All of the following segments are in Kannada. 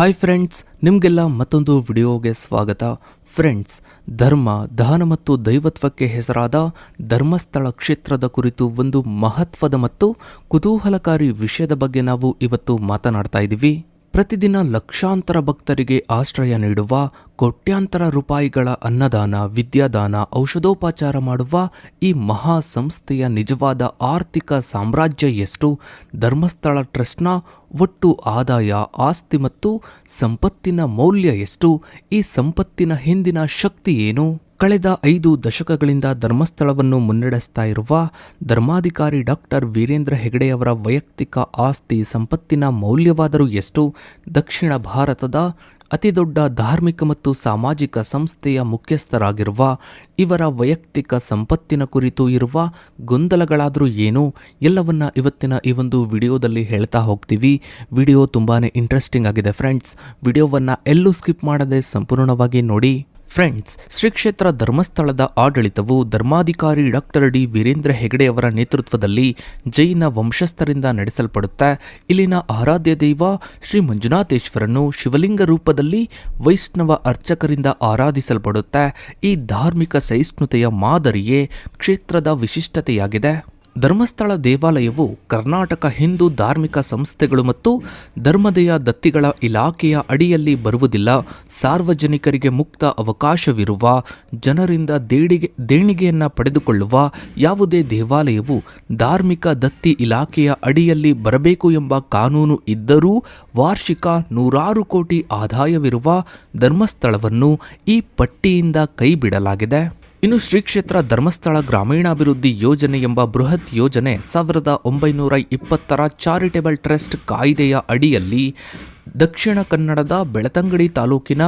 ಹಾಯ್ ಫ್ರೆಂಡ್ಸ್ ನಿಮಗೆಲ್ಲ ಮತ್ತೊಂದು ವಿಡಿಯೋಗೆ ಸ್ವಾಗತ. ಫ್ರೆಂಡ್ಸ್ ಧರ್ಮ ದಾನ ಮತ್ತು ದೈವತ್ವಕ್ಕೆ ಹೆಸರಾದ ಧರ್ಮಸ್ಥಳ ಕ್ಷೇತ್ರದ ಕುರಿತು ಒಂದು ಮಹತ್ವದ ಮತ್ತು ಕುತೂಹಲಕಾರಿ ವಿಷಯದ ಬಗ್ಗೆ ನಾವು ಇವತ್ತು ಮಾತನಾಡ್ತಾ ಇದ್ದೀವಿ. ಪ್ರತಿದಿನ ಲಕ್ಷಾಂತರ ಭಕ್ತರಿಗೆ ಆಶ್ರಯ ನೀಡುವ, ಕೋಟ್ಯಾಂತರ ರೂಪಾಯಿಗಳ ಅನ್ನದಾನ, ವಿದ್ಯಾದಾನ, ಔಷಧೋಪಚಾರ ಮಾಡುವ ಈ ಮಹಾ ಸಂಸ್ಥೆಯ ನಿಜವಾದ ಆರ್ಥಿಕ ಸಾಮ್ರಾಜ್ಯ ಎಷ್ಟು? ಧರ್ಮಸ್ಥಳ ಟ್ರಸ್ಟ್ನ ಒಟ್ಟು ಆದಾಯ, ಆಸ್ತಿ ಮತ್ತು ಸಂಪತ್ತಿನ ಮೌಲ್ಯ ಎಷ್ಟು? ಈ ಸಂಪತ್ತಿನ ಹಿಂದಿನ ಶಕ್ತಿ ಏನು? ಕಳೆದ ಐದು ದಶಕಗಳಿಂದ ಧರ್ಮಸ್ಥಳವನ್ನು ಮುನ್ನಡೆಸ್ತಾ ಇರುವ ಧರ್ಮಾಧಿಕಾರಿ ಡಾಕ್ಟರ್ ವೀರೇಂದ್ರ ಹೆಗಡೆಯವರ ವೈಯಕ್ತಿಕ ಆಸ್ತಿ ಸಂಪತ್ತಿನ ಮೌಲ್ಯವಾದರೂ ಎಷ್ಟು? ದಕ್ಷಿಣ ಭಾರತದ ಅತಿದೊಡ್ಡ ಧಾರ್ಮಿಕ ಮತ್ತು ಸಾಮಾಜಿಕ ಸಂಸ್ಥೆಯ ಮುಖ್ಯಸ್ಥರಾಗಿರುವ, ಇವರ ವೈಯಕ್ತಿಕ ಸಂಪತ್ತಿನ ಕುರಿತು ಇರುವ ಗೊಂದಲಗಳಾದರೂ ಏನು? ಎಲ್ಲವನ್ನ ಇವತ್ತಿನ ಈ ಒಂದು ವಿಡಿಯೋದಲ್ಲಿ ಹೇಳ್ತಾ ಹೋಗ್ತೀವಿ. ವಿಡಿಯೋ ತುಂಬಾ ಇಂಟ್ರೆಸ್ಟಿಂಗ್ ಆಗಿದೆ ಫ್ರೆಂಡ್ಸ್ ವಿಡಿಯೋವನ್ನು ಎಲ್ಲೂ ಸ್ಕಿಪ್ ಮಾಡದೆ ಸಂಪೂರ್ಣವಾಗಿ ನೋಡಿ. ಫ್ರೆಂಡ್ಸ್ ಶ್ರೀ ಕ್ಷೇತ್ರ ಧರ್ಮಸ್ಥಳದ ಆಡಳಿತವು ಧರ್ಮಾಧಿಕಾರಿ ಡಾಕ್ಟರ್ ಡಿ. ವೀರೇಂದ್ರ ಹೆಗಡೆಯವರ ನೇತೃತ್ವದಲ್ಲಿ ಜೈನ ವಂಶಸ್ಥರಿಂದ ನಡೆಸಲ್ಪಡುತ್ತೆ, ಇಲ್ಲಿನ ಆರಾಧ್ಯ ದೈವ ಶ್ರೀ ಮಂಜುನಾಥೇಶ್ವರನು ಶಿವಲಿಂಗ ರೂಪದಲ್ಲಿ ವೈಷ್ಣವ ಅರ್ಚಕರಿಂದ ಆರಾಧಿಸಲ್ಪಡುತ್ತೆ, ಈ ಧಾರ್ಮಿಕ ಸಹಿಷ್ಣುತೆಯ ಮಾದರಿಯೇ ಕ್ಷೇತ್ರದ ವಿಶಿಷ್ಟತೆಯಾಗಿದೆ. ಧರ್ಮಸ್ಥಳ ದೇವಾಲಯವು ಕರ್ನಾಟಕ ಹಿಂದೂ ಧಾರ್ಮಿಕ ಸಂಸ್ಥೆಗಳು ಮತ್ತು ಧರ್ಮದೆಯ ದತ್ತಿಗಳ ಇಲಾಖೆಯ ಅಡಿಯಲ್ಲಿ ಬರುವುದಿಲ್ಲ. ಸಾರ್ವಜನಿಕರಿಗೆ ಮುಕ್ತ ಅವಕಾಶವಿರುವ, ಜನರಿಂದ ದೇಣಿಗೆ, ದೇಣಿಗೆಯನ್ನು ಪಡೆದುಕೊಳ್ಳುವ ಯಾವುದೇ ದೇವಾಲಯವು ಧಾರ್ಮಿಕ ದತ್ತಿ ಇಲಾಖೆಯ ಅಡಿಯಲ್ಲಿ ಬರಬೇಕು ಎಂಬ ಕಾನೂನು ಇದ್ದರೂ ವಾರ್ಷಿಕ ನೂರಾರು ಕೋಟಿ ಆದಾಯವಿರುವ ಧರ್ಮಸ್ಥಳವನ್ನು ಈ ಪಟ್ಟಿಯಿಂದ ಕೈಬಿಡಲಾಗಿದೆ. ಇನ್ನು ಶ್ರೀ ಕ್ಷೇತ್ರ ಧರ್ಮಸ್ಥಳ ಗ್ರಾಮೀಣಾಭಿವೃದ್ಧಿ ಯೋಜನೆ ಎಂಬ ಬೃಹತ್ ಯೋಜನೆ ಸಾವಿರದ ಒಂಬೈನೂರ ಇಪ್ಪತ್ತರ ಚಾರಿಟೇಬಲ್ ಟ್ರಸ್ಟ್ ಕಾಯ್ದೆಯ ಅಡಿಯಲ್ಲಿ ದಕ್ಷಿಣ ಕನ್ನಡದ ಬೆಳತಂಗಡಿ ತಾಲೂಕಿನ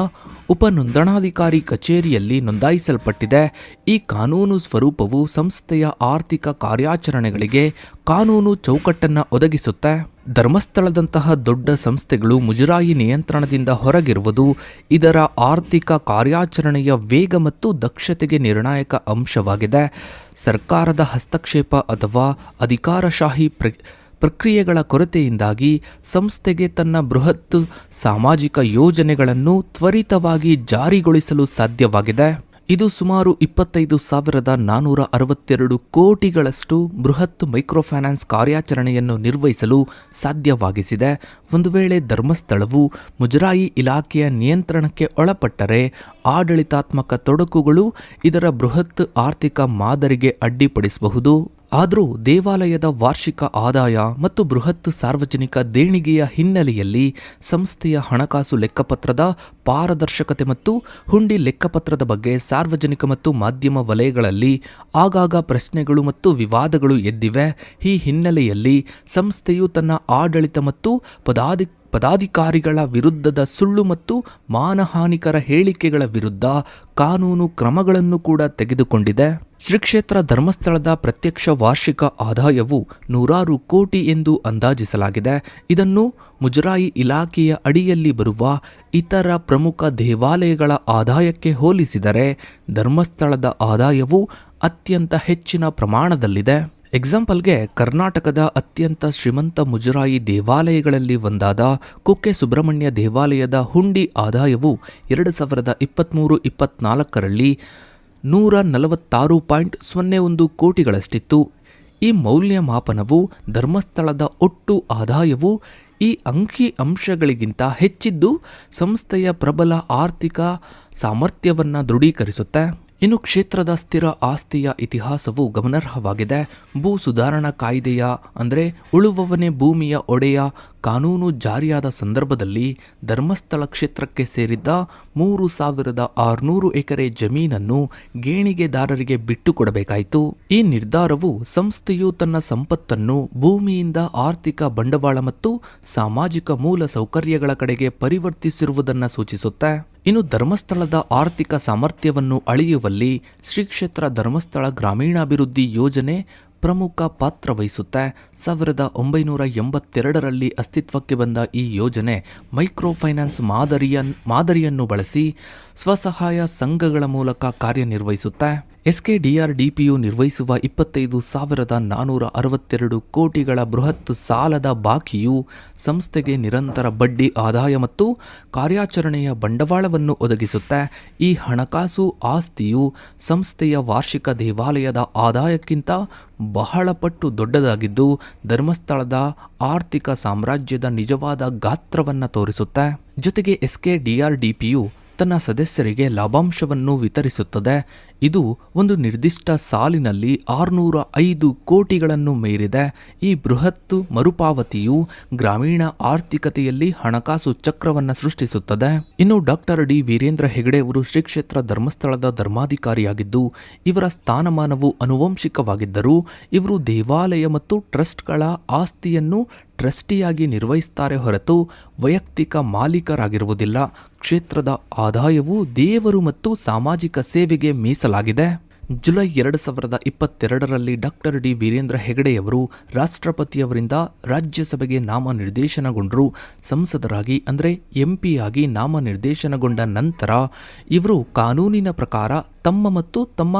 ಉಪನೋಂದಣಾಧಿಕಾರಿ ಕಚೇರಿಯಲ್ಲಿ ನೋಂದಾಯಿಸಲ್ಪಟ್ಟಿದೆ. ಈ ಕಾನೂನು ಸ್ವರೂಪವು ಸಂಸ್ಥೆಯ ಆರ್ಥಿಕ ಕಾರ್ಯಾಚರಣೆಗಳಿಗೆ ಕಾನೂನು ಚೌಕಟ್ಟನ್ನು ಒದಗಿಸುತ್ತೆ. ಧರ್ಮಸ್ಥಳದಂತಹ ದೊಡ್ಡ ಸಂಸ್ಥೆಗಳು ಮುಜರಾಯಿ ನಿಯಂತ್ರಣದಿಂದ ಹೊರಗಿರುವುದು ಇದರ ಆರ್ಥಿಕ ಕಾರ್ಯಾಚರಣೆಯ ವೇಗ ಮತ್ತು ದಕ್ಷತೆಗೆ ನಿರ್ಣಾಯಕ ಅಂಶವಾಗಿದೆ. ಸರ್ಕಾರದ ಹಸ್ತಕ್ಷೇಪ ಅಥವಾ ಅಧಿಕಾರಶಾಹಿ ಪ್ರ ಪ್ರಕ್ರಿಯೆಗಳ ಕೊರತೆಯಿಂದಾಗಿ ಸಂಸ್ಥೆಗೆ ತನ್ನ ಬೃಹತ್ ಸಾಮಾಜಿಕ ಯೋಜನೆಗಳನ್ನು ತ್ವರಿತವಾಗಿ ಜಾರಿಗೊಳಿಸಲು ಸಾಧ್ಯವಾಗಿದೆ. ಇದು ಸುಮಾರು ಇಪ್ಪತ್ತೈದು ಸಾವಿರದ ನಾನ್ನೂರ ಅರವತ್ತೆರಡು ಕೋಟಿಗಳಷ್ಟು ಬೃಹತ್ ಮೈಕ್ರೋಫೈನಾನ್ಸ್ ಕಾರ್ಯಾಚರಣೆಯನ್ನು ನಿರ್ವಹಿಸಲು ಸಾಧ್ಯವಾಗಿಸಿದೆ. ಒಂದು ವೇಳೆ ಧರ್ಮಸ್ಥಳವು ಮುಜರಾಯಿ ಇಲಾಖೆಯ ನಿಯಂತ್ರಣಕ್ಕೆ ಒಳಪಟ್ಟರೆ ಆಡಳಿತಾತ್ಮಕ ತೊಡಕುಗಳು ಇದರ ಬೃಹತ್ ಆರ್ಥಿಕ ಮಾದರಿಗೆ ಅಡ್ಡಿಪಡಿಸಬಹುದು. ಆದರೂ ದೇವಾಲಯದ ವಾರ್ಷಿಕ ಆದಾಯ ಮತ್ತು ಬೃಹತ್ ಸಾರ್ವಜನಿಕ ದೇಣಿಗೆಯ ಹಿನ್ನೆಲೆಯಲ್ಲಿ ಸಂಸ್ಥೆಯ ಹಣಕಾಸು ಲೆಕ್ಕಪತ್ರದ ಪಾರದರ್ಶಕತೆ ಮತ್ತು ಹುಂಡಿ ಲೆಕ್ಕಪತ್ರದ ಬಗ್ಗೆ ಸಾರ್ವಜನಿಕ ಮತ್ತು ಮಾಧ್ಯಮ ವಲಯಗಳಲ್ಲಿ ಆಗಾಗ ಪ್ರಶ್ನೆಗಳು ಮತ್ತು ವಿವಾದಗಳು ಎದ್ದಿವೆ. ಈ ಹಿನ್ನೆಲೆಯಲ್ಲಿ ಸಂಸ್ಥೆಯು ತನ್ನ ಆಡಳಿತ ಮತ್ತು ಪದಾಧಿ ಪದಾಧಿಕಾರಿಗಳ ವಿರುದ್ಧದ ಸುಳ್ಳು ಮತ್ತು ಮಾನಹಾನಿಕರ ಹೇಳಿಕೆಗಳ ವಿರುದ್ಧ ಕಾನೂನು ಕ್ರಮಗಳನ್ನು ಕೂಡ ತೆಗೆದುಕೊಂಡಿದೆ. ಶ್ರೀ ಕ್ಷೇತ್ರ ಧರ್ಮಸ್ಥಳದ ಪ್ರತ್ಯಕ್ಷ ವಾರ್ಷಿಕ ಆದಾಯವು ನೂರಾರು ಕೋಟಿ ಎಂದು ಅಂದಾಜಿಸಲಾಗಿದೆ. ಇದನ್ನು ಮುಜರಾಯಿ ಇಲಾಖೆಯ ಅಡಿಯಲ್ಲಿ ಬರುವ ಇತರ ಪ್ರಮುಖ ದೇವಾಲಯಗಳ ಆದಾಯಕ್ಕೆ ಹೋಲಿಸಿದರೆ ಧರ್ಮಸ್ಥಳದ ಆದಾಯವು ಅತ್ಯಂತ ಹೆಚ್ಚಿನ ಪ್ರಮಾಣದಲ್ಲಿದೆ. ಎಕ್ಸಾಂಪಲ್ಗೆ ಕರ್ನಾಟಕದ ಅತ್ಯಂತ ಶ್ರೀಮಂತ ಮುಜರಾಯಿ ದೇವಾಲಯಗಳಲ್ಲಿ ಒಂದಾದ ಕುಕ್ಕೆ ಸುಬ್ರಹ್ಮಣ್ಯ ದೇವಾಲಯದ ಹುಂಡಿ ಆದಾಯವು ಎರಡು ಸಾವಿರದ ಇಪ್ಪತ್ತ್ಮೂರು ಇಪ್ಪತ್ನಾಲ್ಕರಲ್ಲಿ ನೂರ ನಲವತ್ತಾರು ಪಾಯಿಂಟ್ ಸೊನ್ನೆ ಒಂದು ಕೋಟಿಗಳಷ್ಟಿತ್ತು. ಈ ಮೌಲ್ಯಮಾಪನವು ಧರ್ಮಸ್ಥಳದ ಒಟ್ಟು ಆದಾಯವು ಈ ಅಂಕಿ ಅಂಶಗಳಿಗಿಂತ ಹೆಚ್ಚಿದ್ದು ಸಂಸ್ಥೆಯ ಪ್ರಬಲ ಆರ್ಥಿಕ ಸಾಮರ್ಥ್ಯವನ್ನು ದೃಢೀಕರಿಸುತ್ತೆ. ಇನ್ನು ಕ್ಷೇತ್ರದ ಸ್ಥಿರ ಆಸ್ತಿಯ ಇತಿಹಾಸವು ಗಮನಾರ್ಹವಾಗಿದೆ. ಭೂ ಸುಧಾರಣಾ ಕಾಯ್ದೆಯ ಅಂದರೆ ಉಳುವವನೇ ಭೂಮಿಯ ಒಡೆಯ ಕಾನೂನು ಜಾರಿಯಾದ ಸಂದರ್ಭದಲ್ಲಿ ಧರ್ಮಸ್ಥಳ ಕ್ಷೇತ್ರಕ್ಕೆ ಸೇರಿದ್ದ ಮೂರು ಸಾವಿರದ ಆರುನೂರು ಎಕರೆ ಜಮೀನನ್ನು ಗೇಣಿಗೆದಾರರಿಗೆ ಬಿಟ್ಟುಕೊಡಬೇಕಾಯಿತು. ಈ ನಿರ್ಧಾರವು ಸಂಸ್ಥೆಯು ತನ್ನ ಸಂಪತ್ತನ್ನು ಭೂಮಿಯಿಂದ ಆರ್ಥಿಕ ಬಂಡವಾಳ ಮತ್ತು ಸಾಮಾಜಿಕ ಮೂಲ ಸೌಕರ್ಯಗಳ ಕಡೆಗೆ ಪರಿವರ್ತಿಸಿರುವುದನ್ನು ಸೂಚಿಸುತ್ತೆ. ಇನ್ನು ಧರ್ಮಸ್ಥಳದ ಆರ್ಥಿಕ ಸಾಮರ್ಥ್ಯವನ್ನು ಅಳೆಯುವಲ್ಲಿ ಶ್ರೀ ಕ್ಷೇತ್ರ ಧರ್ಮಸ್ಥಳ ಗ್ರಾಮೀಣಾಭಿವೃದ್ಧಿ ಯೋಜನೆ ಪ್ರಮುಖ ಪಾತ್ರ ವಹಿಸುತ್ತೆ. ಸಾವಿರದ ಒಂಬೈನೂರ ಎಂಬತ್ತೆರಡರಲ್ಲಿ ಅಸ್ತಿತ್ವಕ್ಕೆ ಬಂದ ಈ ಯೋಜನೆ ಮೈಕ್ರೋ ಫೈನಾನ್ಸ್ ಮಾದರಿಯ ಮಾದರಿಯನ್ನು ಬಳಸಿ ಸ್ವಸಹಾಯ ಸಂಘಗಳ ಮೂಲಕ ಕಾರ್ಯನಿರ್ವಹಿಸುತ್ತೆ. ಎಸ್ಕೆ ಡಿಆರ್ಡಿಪಿಯು ನಿರ್ವಹಿಸುವ ಇಪ್ಪತ್ತೈದು ಸಾವಿರದ ನಾನ್ನೂರ ಅರವತ್ತೆರಡು ಕೋಟಿಗಳ ಬೃಹತ್ ಸಾಲದ ಬಾಕಿಯು ಸಂಸ್ಥೆಗೆ ನಿರಂತರ ಬಡ್ಡಿ ಆದಾಯ ಮತ್ತು ಕಾರ್ಯಾಚರಣೆಯ ಬಂಡವಾಳವನ್ನು ಒದಗಿಸುತ್ತೆ. ಈ ಹಣಕಾಸು ಆಸ್ತಿಯು ಸಂಸ್ಥೆಯ ವಾರ್ಷಿಕ ದೇವಾಲಯದ ಆದಾಯಕ್ಕಿಂತ ಬಹಳ ಪಟ್ಟು ದೊಡ್ಡದಾಗಿದ್ದು ಧರ್ಮಸ್ಥಳದ ಆರ್ಥಿಕ ಸಾಮ್ರಾಜ್ಯದ ನಿಜವಾದ ಗಾತ್ರವನ್ನು ತೋರಿಸುತ್ತೆ. ಜೊತೆಗೆ ಎಸ್ಕೆ ಡಿಆರ್ಡಿಪಿಯು ತನ್ನ ಸದಸ್ಯರಿಗೆ ಲಾಭಾಂಶವನ್ನು ವಿತರಿಸುತ್ತದೆ. ಇದು ಒಂದು ನಿರ್ದಿಷ್ಟ ಸಾಲಿನಲ್ಲಿ ಆರುನೂರ ಐದು ಕೋಟಿಗಳನ್ನು ಮೀರಿದೆ. ಈ ಬೃಹತ್ ಮರುಪಾವತಿಯು ಗ್ರಾಮೀಣ ಆರ್ಥಿಕತೆಯಲ್ಲಿ ಹಣಕಾಸು ಚಕ್ರವನ್ನು ಸೃಷ್ಟಿಸುತ್ತದೆ. ಇನ್ನು ಡಾಕ್ಟರ್ ಡಿ ವೀರೇಂದ್ರ ಹೆಗಡೆ ಅವರು ಶ್ರೀ ಕ್ಷೇತ್ರ ಧರ್ಮಸ್ಥಳದ ಧರ್ಮಾಧಿಕಾರಿಯಾಗಿದ್ದು, ಇವರ ಸ್ಥಾನಮಾನವು ಅನುವಂಶಿಕವಾಗಿದ್ದರೂ ಇವರು ದೇವಾಲಯ ಮತ್ತು ಟ್ರಸ್ಟ್ಗಳ ಆಸ್ತಿಯನ್ನು ಟ್ರಸ್ಟಿಯಾಗಿ ನಿರ್ವಹಿಸ್ತಾರೆ ಹೊರತು ವೈಯಕ್ತಿಕ ಮಾಲೀಕರಾಗಿರುವುದಿಲ್ಲ. ಕ್ಷೇತ್ರದ ಆದಾಯವು ದೇವರು ಮತ್ತು ಸಾಮಾಜಿಕ ಸೇವೆಗೆ ಮೀಸಲಾಗಿದೆ. ಜುಲೈ ಎರಡು ಸಾವಿರದ ಇಪ್ಪತ್ತೆರಡರಲ್ಲಿ ಡಾಕ್ಟರ್ ಡಿ ವೀರೇಂದ್ರ ಹೆಗಡೆಯವರು ರಾಷ್ಟ್ರಪತಿಯವರಿಂದ ರಾಜ್ಯಸಭೆಗೆ ನಾಮನಿರ್ದೇಶನಗೊಂಡರು. ಸಂಸದರಾಗಿ ಅಂದರೆ ಎಂಪಿಯಾಗಿ ನಾಮನಿರ್ದೇಶನಗೊಂಡ ನಂತರ ಇವರು ಕಾನೂನಿನ ಪ್ರಕಾರ ತಮ್ಮ ಮತ್ತು ತಮ್ಮ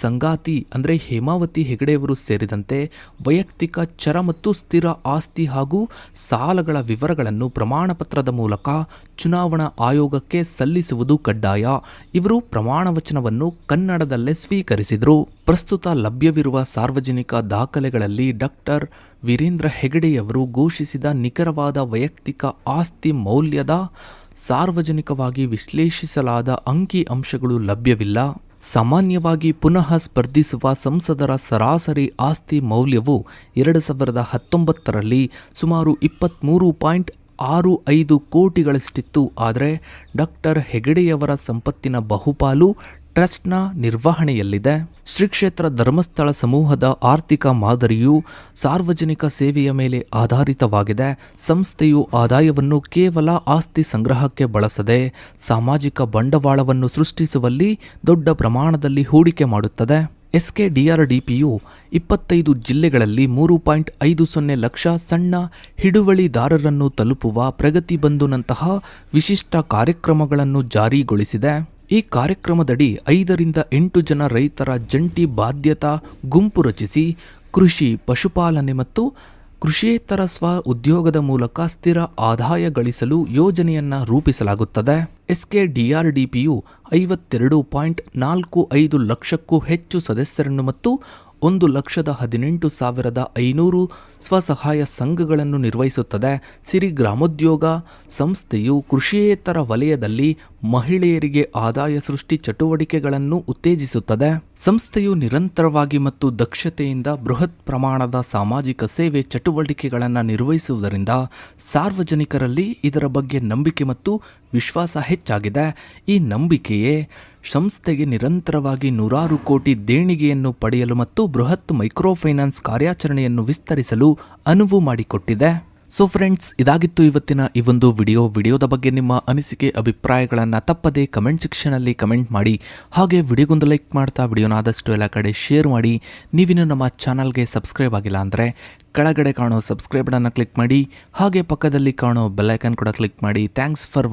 ಸಂಗಾತಿ ಅಂದರೆ ಹೇಮಾವತಿ ಹೆಗಡೆಯವರು ಸೇರಿದಂತೆ ವೈಯಕ್ತಿಕ ಚರ ಮತ್ತು ಸ್ಥಿರ ಆಸ್ತಿ ಹಾಗೂ ಸಾಲಗಳ ವಿವರಗಳನ್ನು ಪ್ರಮಾಣಪತ್ರದ ಮೂಲಕ ಚುನಾವಣಾ ಆಯೋಗಕ್ಕೆ ಸಲ್ಲಿಸುವುದು ಕಡ್ಡಾಯ. ಇವರು ಪ್ರಮಾಣ ವಚನವನ್ನು ಕನ್ನಡದಲ್ಲೇ ಸ್ವೀಕರಿಸಿದರು ಪ್ರಸ್ತುತ ಲಭ್ಯವಿರುವ ಸಾರ್ವಜನಿಕ ದಾಖಲೆಗಳಲ್ಲಿ ಡಾಕ್ಟರ್ ವೀರೇಂದ್ರ ಹೆಗಡೆಯವರು ಘೋಷಿಸಿದ ನಿಖರವಾದ ವೈಯಕ್ತಿಕ ಆಸ್ತಿ ಮೌಲ್ಯದ ಸಾರ್ವಜನಿಕವಾಗಿ ವಿಶ್ಲೇಷಿಸಲಾದ ಅಂಕಿ ಅಂಶಗಳು ಲಭ್ಯವಿಲ್ಲ. ಸಾಮಾನ್ಯವಾಗಿ ಪುನಃ ಸ್ಪರ್ಧಿಸುವ ಸಂಸದರ ಸರಾಸರಿ ಆಸ್ತಿ ಮೌಲ್ಯವು ಎರಡು ಸಾವಿರದ ಹತ್ತೊಂಬತ್ತರಲ್ಲಿ ಸುಮಾರು ಇಪ್ಪತ್ತ್ಮೂರು ಪಾಯಿಂಟ್ ಆರು ಐದು ಕೋಟಿಗಳಷ್ಟಿತ್ತು. ಆದರೆ ಡಾಕ್ಟರ್ ಹೆಗಡೆಯವರ ಸಂಪತ್ತಿನ ಬಹುಪಾಲು ಟ್ರಸ್ಟ್ನ ನಿರ್ವಹಣೆಯಲ್ಲಿದೆ. ಶ್ರೀ ಕ್ಷೇತ್ರ ಧರ್ಮಸ್ಥಳ ಸಮೂಹದ ಆರ್ಥಿಕ ಮಾದರಿಯು ಸಾರ್ವಜನಿಕ ಸೇವೆಯ ಮೇಲೆ ಆಧಾರಿತವಾಗಿದೆ. ಸಂಸ್ಥೆಯು ಆದಾಯವನ್ನು ಕೇವಲ ಆಸ್ತಿ ಸಂಗ್ರಹಕ್ಕೆ ಬಳಸದೆ ಸಾಮಾಜಿಕ ಬಂಡವಾಳವನ್ನು ಸೃಷ್ಟಿಸುವಲ್ಲಿ ದೊಡ್ಡ ಪ್ರಮಾಣದಲ್ಲಿ ಹೂಡಿಕೆ ಮಾಡುತ್ತದೆ. ಎಸ್ಕೆ ಡಿಆರ್ಡಿಪಿಯು ಇಪ್ಪತ್ತೈದು ಜಿಲ್ಲೆಗಳಲ್ಲಿ ಮೂರು ಪಾಯಿಂಟ್ ಐದು ಸೊನ್ನೆ ಲಕ್ಷ ಸಣ್ಣ ಹಿಡುವಳಿದಾರರನ್ನು ತಲುಪುವ ಪ್ರಗತಿ ಬಂಧುನಂತಹ ವಿಶಿಷ್ಟ ಕಾರ್ಯಕ್ರಮಗಳನ್ನು ಜಾರಿಗೊಳಿಸಿದೆ. ಈ ಕಾರ್ಯಕ್ರಮದಡಿ ಐದರಿಂದ ಎಂಟು ಜನ ರೈತರ ಜಂಟಿ ಬಾಧ್ಯತಾ ಗುಂಪು ರಚಿಸಿ ಕೃಷಿ, ಪಶುಪಾಲನೆ ಮತ್ತು ಕೃಷಿಯೇತರ ಸ್ವ ಉದ್ಯೋಗದ ಮೂಲಕ ಸ್ಥಿರ ಆದಾಯ ಗಳಿಸಲು ಯೋಜನೆಯನ್ನು ರೂಪಿಸಲಾಗುತ್ತದೆ. ಎಸ್ಕೆ ಡಿಆರ್ಡಿಪಿಯು ಐವತ್ತೆರಡು ಪಾಯಿಂಟ್ ನಾಲ್ಕು ಐದು ಲಕ್ಷಕ್ಕೂ ಹೆಚ್ಚು ಸದಸ್ಯರನ್ನು ಮತ್ತು ಒಂದು ಲಕ್ಷದ ಹದಿನೆಂಟು ಸಾವಿರದ ಐನೂರು ಸ್ವಸಹಾಯ ಸಂಘಗಳನ್ನು ನಿರ್ವಹಿಸುತ್ತದೆ. ಸಿರಿ ಗ್ರಾಮೋದ್ಯೋಗ ಸಂಸ್ಥೆಯು ಕೃಷಿಯೇತರ ವಲಯದಲ್ಲಿ ಮಹಿಳೆಯರಿಗೆ ಆದಾಯ ಸೃಷ್ಟಿ ಚಟುವಟಿಕೆಗಳನ್ನು ಉತ್ತೇಜಿಸುತ್ತದೆ. ಸಂಸ್ಥೆಯು ನಿರಂತರವಾಗಿ ಮತ್ತು ದಕ್ಷತೆಯಿಂದ ಬೃಹತ್ ಪ್ರಮಾಣದ ಸಾಮಾಜಿಕ ಸೇವೆ ಚಟುವಟಿಕೆಗಳನ್ನು ನಿರ್ವಹಿಸುವುದರಿಂದ ಸಾರ್ವಜನಿಕರಲ್ಲಿ ಇದರ ಬಗ್ಗೆ ನಂಬಿಕೆ ಮತ್ತು ವಿಶ್ವಾಸ ಹೆಚ್ಚಾಗಿದೆ. ಈ ನಂಬಿಕೆಯೇ ಸಂಸ್ಥೆಗೆ ನಿರಂತರವಾಗಿ ನೂರಾರು ಕೋಟಿ ದೇಣಿಗೆಯನ್ನು ಪಡೆಯಲು ಮತ್ತು ಬೃಹತ್ ಮೈಕ್ರೋಫೈನಾನ್ಸ್ ಕಾರ್ಯಾಚರಣೆಯನ್ನು ವಿಸ್ತರಿಸಲು ಅನುವು ಮಾಡಿಕೊಟ್ಟಿದೆ. ಸೊ ಫ್ರೆಂಡ್ಸ್ ಇದಾಗಿತ್ತು ಇವತ್ತಿನ ಈ ಒಂದು ವಿಡಿಯೋ. ವಿಡಿಯೋದ ಬಗ್ಗೆ ನಿಮ್ಮ ಅನಿಸಿಕೆ, ಅಭಿಪ್ರಾಯಗಳನ್ನು ತಪ್ಪದೆ ಕಮೆಂಟ್ ಸೆಕ್ಷನಲ್ಲಿ ಕಮೆಂಟ್ ಮಾಡಿ. ಹಾಗೆ ವಿಡಿಯೋಗೊಂದು ಲೈಕ್ ಮಾಡ್ತಾ ವಿಡಿಯೋನ ಆದಷ್ಟು ಎಲ್ಲ ಕಡೆ ಶೇರ್ ಮಾಡಿ. ನೀವಿನ್ನು ನಮ್ಮ ಚಾನಲ್ಗೆ ಸಬ್ಸ್ಕ್ರೈಬ್ ಆಗಿಲ್ಲ ಅಂದರೆ ಕೆಳಗಡೆ ಕಾಣೋ ಸಬ್ಸ್ಕ್ರೈಬ್ ಬಟನ್ನ ಕ್ಲಿಕ್ ಮಾಡಿ. ಹಾಗೆ ಪಕ್ಕದಲ್ಲಿ ಕಾಣೋ ಬೆಲ್ಲೈಕನ್ ಕೂಡ ಕ್ಲಿಕ್ ಮಾಡಿ. Thanks for